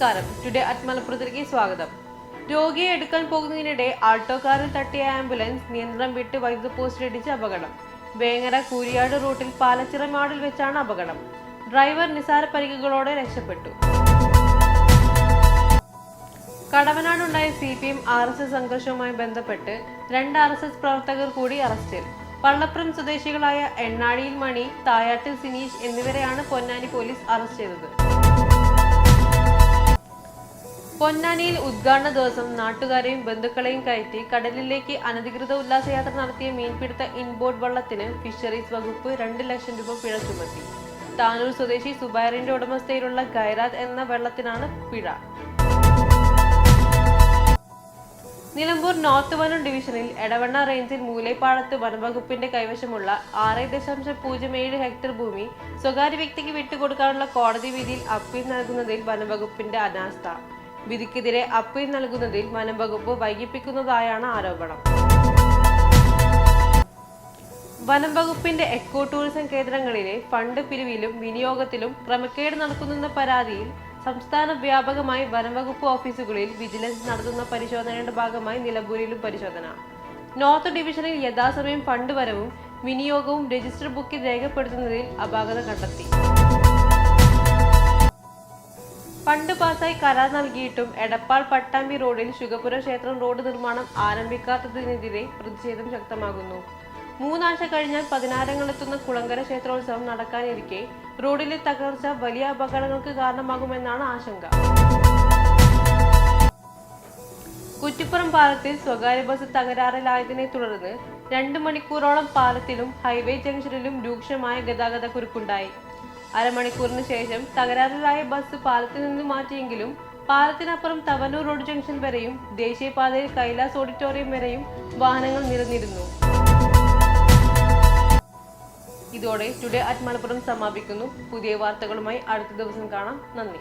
നമസ്കാരം. Today at മലപ്പുറത്തിലേക്ക് സ്വാഗതം. രോഗിയെ എടുക്കാൻ പോകുന്നതിനിടെ കാറിൽ തട്ടിയ ആംബുലൻസ് നിയന്ത്രണം വിട്ട് വൈദ്യുത പോസ്റ്റിലിടിച്ച് അപകടം. വേങ്ങര കൂരിയാട് റൂട്ടിൽ പാലച്ചിറ മാടിൽ വെച്ചാണ് അപകടം. ഡ്രൈവർ നിസാര പരിക്കുകളോടെ രക്ഷപ്പെട്ടു. കടവനാടുണ്ടായ C P M R S S സംഘർഷവുമായി ബന്ധപ്പെട്ട് രണ്ട് ആർ എസ് എസ് പ്രവർത്തകർ കൂടി അറസ്റ്റിൽ. പള്ളപ്പുറം സ്വദേശികളായ എണ്ണാടിയിൽ മണി തായാട്ടിൽ സിനീഷ് എന്നിവരെയാണ് പൊന്നാനി പോലീസ് അറസ്റ്റ് ചെയ്തത്. പൊന്നാനിയിൽ ഉദ്ഘാടന ദിവസം നാട്ടുകാരെയും ബന്ധുക്കളെയും കയറ്റി കടലിലേക്ക് അനധികൃത ഉല്ലാസയാത്ര നടത്തിയ മീൻപിടുത്ത ഇൻബോർഡ് വള്ളത്തിന് ഫിഷറീസ് വകുപ്പ് രണ്ട് ലക്ഷം രൂപ പിഴ ചുമത്തി. താനൂർ സ്വദേശി സുബൈറിന്റെ ഉടമസ്ഥയിലുള്ള ഗൈറാത്ത് എന്ന വെള്ളത്തിനാണ് പിഴ. നിലമ്പൂർ നോർത്ത് വനം ഡിവിഷനിൽ എടവണ്ണ റേഞ്ചിൽ മൂലേപ്പാടത്ത് വനംവകുപ്പിന്റെ കൈവശമുള്ള ആറ് ദശാംശം പൂജ്യം ഏഴ് ഹെക്ടർ ഭൂമി സ്വകാര്യ വ്യക്തിക്ക് വിട്ടുകൊടുക്കാനുള്ള കോടതി വിധിയിൽ അപ്പീൽ നൽകുന്നതിൽ വനംവകുപ്പിന്റെ അനാസ്ഥ. വിധിക്കെതിരെ അപ്പീൽ നൽകുന്നതിൽ വനംവകുപ്പ് വൈകിപ്പിക്കുന്നതായാണ് ആരോപണം. വനം വകുപ്പിന്റെ എക്കോ ടൂറിസം കേന്ദ്രങ്ങളിലെ ഫണ്ട് പിരിവിലും വിനിയോഗത്തിലും ക്രമക്കേട് നടക്കുന്നെന്ന പരാതിയിൽ സംസ്ഥാന വ്യാപകമായി വനംവകുപ്പ് ഓഫീസുകളിൽ വിജിലൻസ് നടത്തുന്ന പരിശോധനയുടെ ഭാഗമായി നിലമ്പൂരിലും പരിശോധന. നോർത്ത് ഡിവിഷനിൽ യഥാസമയം ഫണ്ട് വരവും വിനിയോഗവും രജിസ്റ്റർ ബുക്കിൽ രേഖപ്പെടുത്തുന്നതിൽ അപാകത കണ്ടെത്തി. ഫണ്ട് പാസായി കരാർ നൽകിയിട്ടും എടപ്പാൾ പട്ടാമ്പി റോഡിൽ ശുഗപുര ക്ഷേത്രം റോഡ് നിർമ്മാണം ആരംഭിക്കാത്തതിനെതിരെ പ്രതിഷേധം ശക്തമാകുന്നു. മൂന്നാഴ്ച കഴിഞ്ഞാൽ പതിനായിരങ്ങളെത്തുന്ന കുളങ്കര ക്ഷേത്രോത്സവം നടക്കാനിരിക്കെ റോഡിലെ തകർച്ച വലിയ അപകടങ്ങൾക്ക് കാരണമാകുമെന്നാണ് ആശങ്ക. കുറ്റിപ്പുറം പാലത്തിൽ സ്വകാര്യ ബസ് തകരാറിലായതിനെ തുടർന്ന് രണ്ട് മണിക്കൂറോളം പാലത്തിലും ഹൈവേ ജംഗ്ഷനിലും രൂക്ഷമായ ഗതാഗത കുരുക്കുണ്ടായി അരമണിക്കൂറിന് ശേഷം തകരാറിലായ ബസ് പാലത്തിൽ നിന്ന് മാറ്റിയെങ്കിലും പാലത്തിനപ്പുറം തവനൂർ റോഡ് ജംഗ്ഷൻ വരെയും ദേശീയപാതയിൽ കൈലാസ് ഓഡിറ്റോറിയം വരെയും വാഹനങ്ങൾ നിരന്നിരുന്നു. ഇതോടെ ടുഡേ അറ്റ് മലപ്പുറം സമാപിക്കുന്നു. പുതിയ വാർത്തകളുമായി അടുത്ത ദിവസം കാണാം. നന്ദി.